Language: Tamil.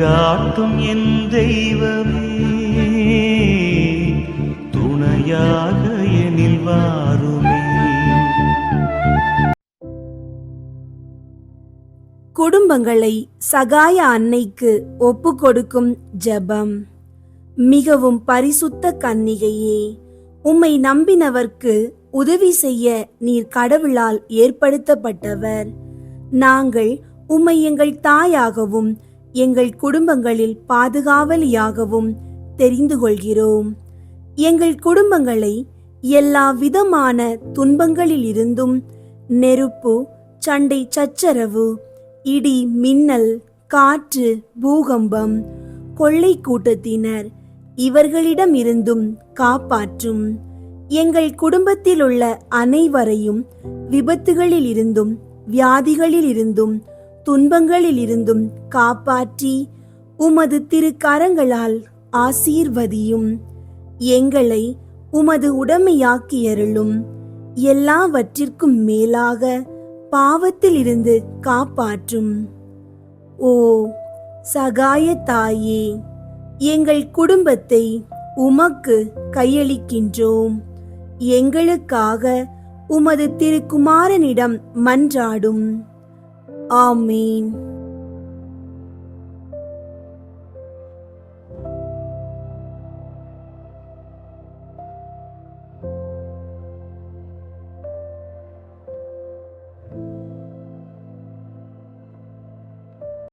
வழிகாட்டும் என் தெய்வமே. துணையாக எனில் வாருமே. குடும்பங்களை சகாய அன்னைக்கு ஒப்பு கொடுக்கும் ஜெபம். மிகவும் பரிசுத்த கன்னிகையே உம்மை நம்பினவர்க்கு உதவி செய்ய நீர் கடவுளால் ஏற்படுத்தப்பட்டவர். நாங்கள் உம்மை எங்கள் தாயாகவும் எங்கள் குடும்பங்களில் பாதுகாவலியாகவும் தெரிந்து கொள்கிறோம். எங்கள் குடும்பங்களை எல்லா விதமான துன்பங்களிலிருந்தும் நெருப்பு சண்டை சச்சரவு இடி மின்னல் காற்று பூகம்பம் கொள்ளை கூட்டத்தினர் இவர்களிடம் இருந்தும் காப்பாற்றும். எங்கள் குடும்பத்தில் உள்ள அனைவரையும் விபத்துகளில் இருந்தும் வியாதிகளில் இருந்தும் துன்பங்களில் இருந்தும் காப்பாற்றி உமது திருக்கரங்களால் ஆசீர்வதியும். எங்களை உமது உடமையாக்கியருளும். எல்லாவற்றிற்கும் மேலாக பாவத்திலிருந்து காப்பாற்றும். ஓ சகாய தாயே எங்கள் குடும்பத்தை உமக்கு கையளிக்கின்றோம். எங்களுக்காக உமது திருக்குமாரனிடம் மன்றாடும். ஆமீன்